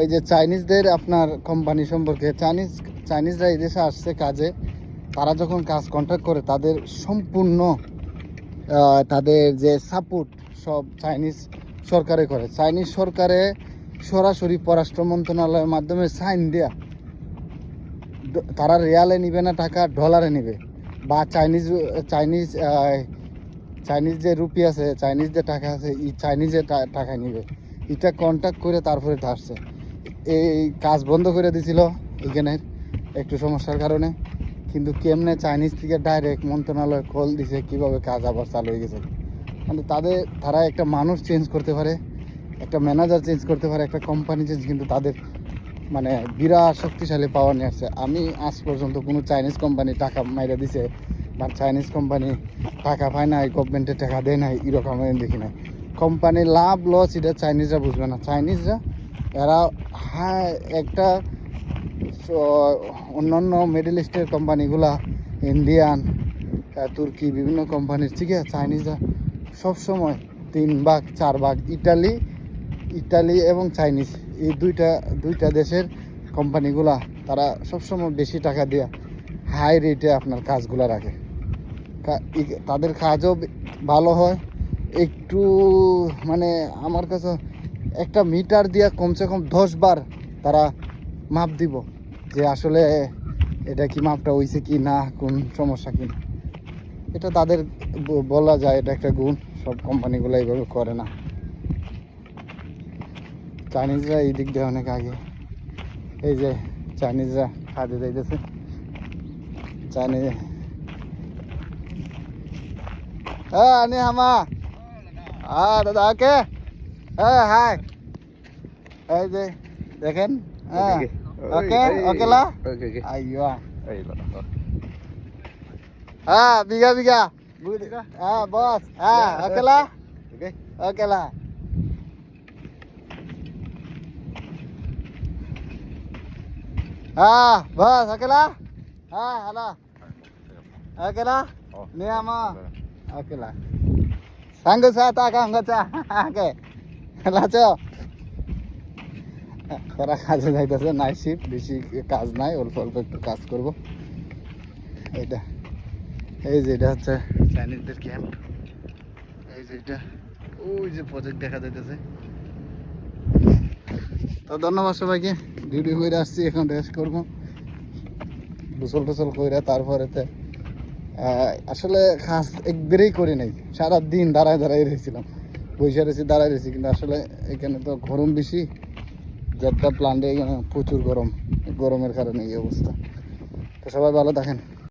ওই যে চাইনিজদের আপনার কোম্পানি সম্পর্কে, চাইনিজ, চাইনিজরা এই দেশে আসছে কাজে, তারা যখন কাজ কন্ট্রাক্ট করে, তাদের সম্পূর্ণ তাদের যে সাপোর্ট সব চাইনিজ সরকারে করে। চাইনিজ সরকারে সরাসরি পররাষ্ট্র মন্ত্রণালয়ের মাধ্যমে সাইন দেয়া। তারা রিয়ালে নিবে না টাকা ডলারে নিবে। বা চাইনিজ চাইনিজ চাইনিজ যে রুপি আছে, চাইনিজ যে টাকা আছে এই চাইনিজে টাকা নিবে। এটা কন্ট্যাক্ট করে তারপরে আসছে। এই কাজ বন্ধ করে দিছিল এখানে একটু সমস্যার কারণে। কিন্তু কেমনে চাইনিজ থেকে ডাইরেক্ট মন্ত্রণালয় কল দিছে, কীভাবে কাজ আবার চালু হয়ে গেছে। মানে তাদের, তারা একটা মানুষ চেঞ্জ করতে পারে, একটা ম্যানেজার চেঞ্জ করতে পারে, একটা কোম্পানি চেঞ্জ কিন্তু তাদের মানে বিরাট শক্তিশালী পাওয়ার নিয়ে আসছে। আমি আজ পর্যন্ত কোনো চাইনিজ কোম্পানি টাকা মাইরা দিছে, বা চাইনিজ কোম্পানি টাকা পায় নাই গভর্নমেন্টের টাকা দেয় নাই, এরকম আমি দেখি নাই। কোম্পানির লাভ, লস, এটা চাইনিজরা বুঝবে না। চাইনিজরা, এরা হ্যাঁ একটা অন্যান্য মিডল ইস্টের কোম্পানিগুলা ইন্ডিয়ান তুর্কি বিভিন্ন কোম্পানির থেকে চাইনিজরা সবসময় তিন ভাগ, চার ভাগ ইটালি ইটালি এবং চাইনিজ এই দুইটা দুইটা দেশের কোম্পানিগুলা, তারা সবসময় বেশি টাকা দিয়ে হাই রেটে আপনার কাজগুলো রাখে। তাদের কাজও ভালো হয় একটু মানে আমার কাছে একটা মিটার দিয়ে কমসে কম দশ বার তারা মাপ দিব যে আসলে এটা কি মাপটা হয়েছে কি না, কোন সমস্যা কি না। এটা তাদের বলা যায়, এটা একটা গুণ, সব কোম্পানিগুলো এইভাবে করে না। চাইনিজরা এই দিক দিয়ে অনেক আগে। এই যে চাইনিজরা খাদে যাইতেছে। চাইনিজ হ্যাঁ আনি হামা হ্যাঁ দাদা ওকে হ্যাঁ হাই এই যে দেখেন হ্যাঁ ওকে ওকে লা Oke, oke. আইয়া Ayo, Pak. হ্যাঁ বিঘা বিঘা হ্যাঁ বস হ্যাঁ ওকে লা Oke. ওকে লা হ্যাঁ বস ওকে লা হ্যাঁ হ্যালো ওকে লা Oh. নি আমা ওকে লা সাঙ্গ সাথ আকা আঙ্গচা ওকে লাচো ওরা কাজে যাইতেছে নাইট শিফট বেশি কাজ নাই অল্প অল্প একটু কাজ করব এইটা এই যে এটা হচ্ছে চাইনিজদের ক্যাম্প এই যে এটা ওই যে প্রজেক্ট দেখা যাইতেছে তো ধন্যবাদ সবাইকে ডিউটি করে আসছি এখন রেস্ট করব গোসল টোসল করে তারপরেতে আসলে কাজ একবারেই করি নাই। সারা দিন দাঁড়ায় দাঁড়াই রয়েছিলাম। বসে রয়েছি, দাঁড়ায় রয়েছি, কিন্তু আসলে এখানে তো গরম বেশি। যেটা প্লান্টে এখানে প্রচুর গরম। গরমের কারণে এই অবস্থা। তো সবাই ভালো থাকেন।